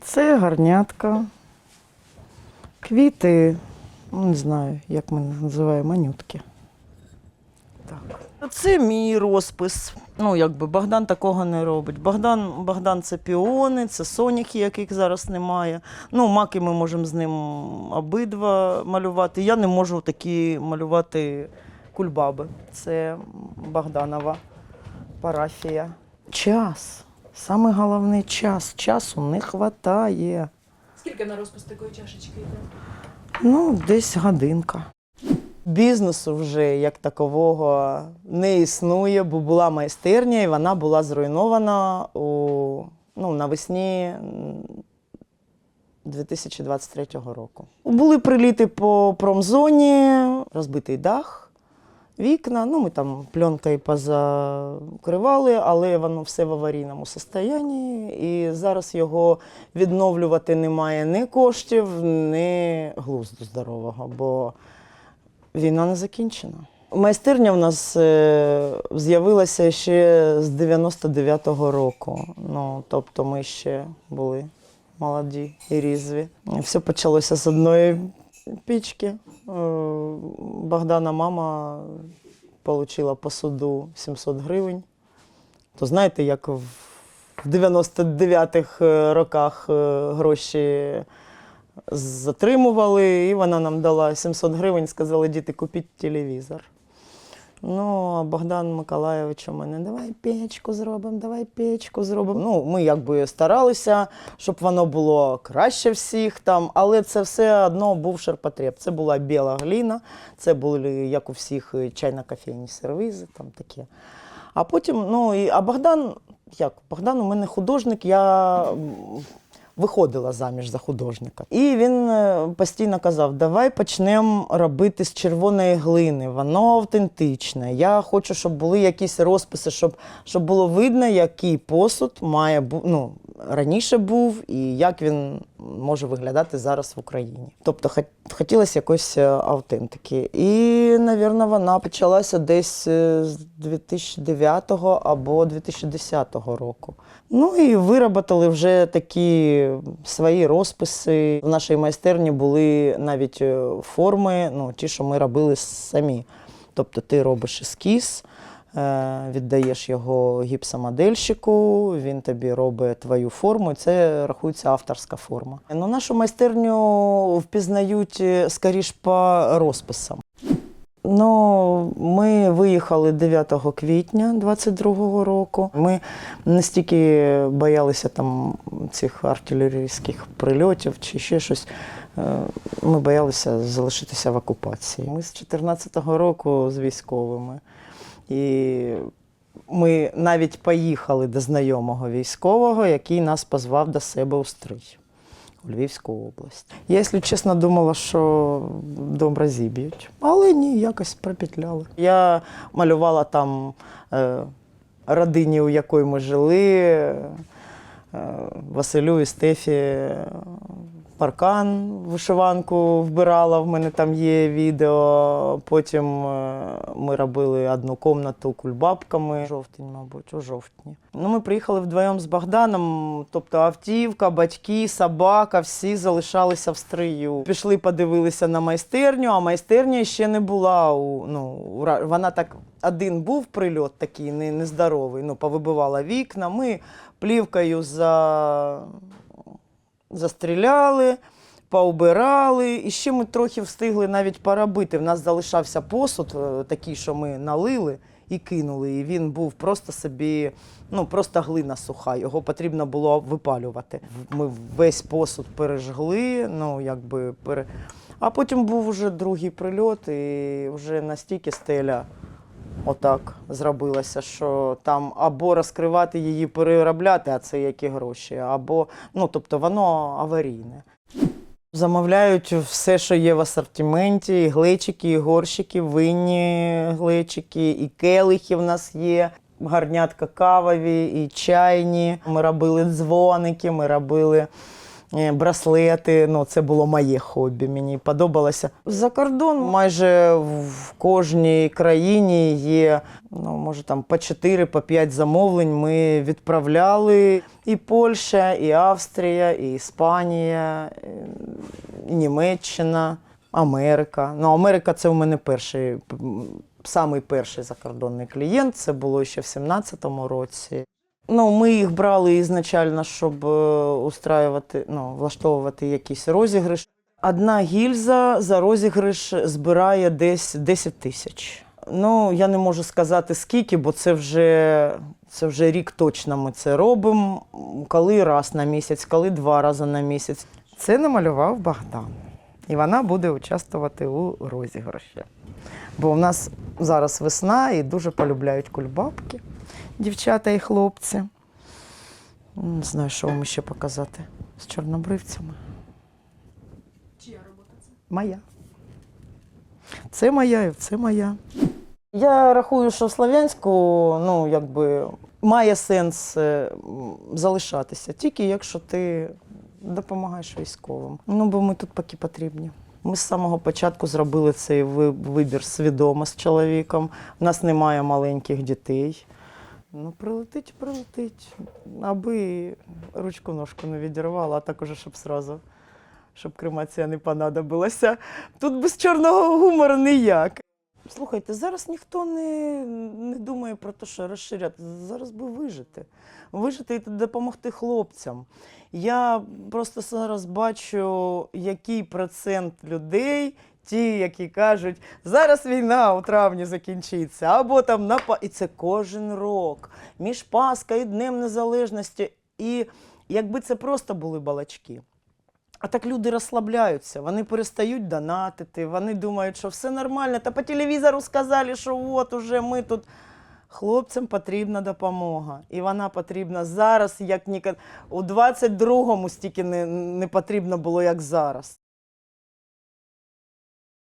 Це гарнятка, квіти, ну, не знаю, як ми називаємо, манютки. Так. Це мій розпис. Ну, якби Богдан такого не робить. Богдан, Богдан це піони, це соняхи, яких зараз немає. Ну, маки ми можемо з ним обидва малювати. Я не можу такі малювати кульбаби. Це Богданова парафія. Час. Саме головне час. Часу не вистачає. Скільки на розпис такої чашечки йде? Ну, десь годинка. Бізнесу вже як такового не існує, бо була майстерня, і вона була зруйнована у, ну, навесні 2023 року. Були приліти по промзоні, розбитий дах, вікна. Ну, ми там пленкою позакривали, але воно все в аварійному стані. І зараз його відновлювати немає ні коштів, ні глузду здорового, бо війна не закінчена. Майстерня в нас е, з'явилася ще з 99-го року. Ну, тобто ми ще були молоді і різві. Все почалося з одної пічки. Е, Богдана мама отримала по суду 700 гривень. То знаєте, як в 99-х роках е, гроші затримували, і вона нам дала 700 гривень, сказали, діти, купіть телевізор. Ну, Богдан Миколайович у мене, давай печку зробимо, давай печку зробимо. Ну, ми якби старалися, щоб воно було краще всіх там, але це все одно був ширпотреб. Це була біла гліна, це були, як у всіх, чайно-кофейні сервізи, там таке. А потім, ну, і, а Богдан, як? Богдан у мене художник, я виходила заміж за художника. І він е, постійно казав: давай почнемо робити з червоної глини, воно автентичне. Я хочу, щоб були якісь розписи, щоб, щоб було видно, який посуд має ну, раніше був і як він може виглядати зараз в Україні. Тобто хот- хотілося якоїсь е, автентики. І, мабуть, вона почалася десь е, з 2009 або 2010 року. Ну і вироботали вже такі свої розписи. В нашій майстерні були навіть е, форми, ну, ті, що ми робили самі. Тобто ти робиш ескіз, віддаєш його гіпсомодельщику, він тобі робить твою форму, і це рахується авторська форма. Ну, нашу майстерню впізнають е, скоріш по розписам. Ну, ми виїхали 9 квітня 22-го року. Ми настільки боялися там цих артилерійських прильотів чи ще щось. е, Ми боялися залишитися в окупації. Ми з 14-го року з військовими. І ми навіть поїхали до знайомого військового, який нас позвав до себе у Стрий. У Львівську область. Я, якщо чесно, думала, що дом розіб'ють, але ні, якось пропетляли. Я малювала там е, родині, у якої ми жили, е, Василю і Стефі паркан, вишиванку вбирала, в мене там є відео. Потім е, ми робили одну кімнату кульбабками. Жовтень, мабуть, у жовтні. Ну, ми приїхали вдвоєм з Богданом, тобто автівка, батьки, собака, всі залишалися в стрию. Пішли, подивилися на майстерню, а майстерня ще не була. У, ну, вона так один був прильот такий нездоровий, ну, повибивала вікна. Ми плівкою за застріляли, поубирали. І ще ми трохи встигли навіть поробити. В нас залишався посуд е, такий, що ми налили і кинули. І він був просто собі, ну просто глина суха. Його потрібно було випалювати. Ми весь посуд пережгли, ну якби пере. А потім був вже другий прильот, і вже настільки стеля отак зробилася, що там або розкривати її, переробляти, а це які гроші, або ну тобто воно аварійне. Замовляють все, що є в асортименті, і глечики, і горщики, винні глечики, і келихи в нас є. Гарнятка кавові, і чайні. Ми робили дзвоники, ми робили браслети. Ну, це було моє хобі. Мені подобалося. За кордон майже в кожній країні є, ну, може там по 4 по 5 замовлень. Ми відправляли і Польща, і Австрія, і Іспанія, і Німеччина, Америка. Ну, Америка це у мене перший, самий перший закордонний клієнт. Це було ще в 17-му році. Ну, ми їх брали ізначально, щоб е, устраювати, ну, влаштовувати якийсь розіграш. Одна гільза за розіграш збирає десь 10 тисяч. Ну, я не можу сказати скільки, бо це вже, це вже рік точно ми це робимо. Коли раз на місяць, коли два рази на місяць. Це намалював Богдан. І вона буде участвувати у розіграші. Бо в нас зараз весна і дуже полюбляють кульбабки дівчата і хлопці. Не знаю, що вам ще показати з чорнобривцями. Чия робота це? Моя. Це моя і це моя. Я рахую, що в Слов'янську ну, якби, має сенс е, залишатися, тільки якщо ти допомагаєш військовим. Ну, бо ми тут поки потрібні. Ми з самого початку зробили цей вибір свідомо з чоловіком. У нас немає маленьких дітей. Ну, прилетить, прилетить. Аби ручку ножку не відірвала, а також щоб сразу, щоб кремація не понадобилася. Тут без чорного гумору ніяк. Слухайте, зараз ніхто не, не думає про те, що розширяти. Зараз би вижити. Вижити і допомогти хлопцям. Я просто зараз бачу, який процент людей, ті, які кажуть, зараз війна у травні закінчиться, або там на і це кожен рок між Пасха і Днем Незалежності. І якби це просто були балачки. А так люди розслабляються, вони перестають донатити, вони думають, що все нормально. Та по телевізору сказали, що от уже ми тут. Хлопцям потрібна допомога. І вона потрібна зараз, як ніколи. У 22-му стільки не, не потрібно було, як зараз.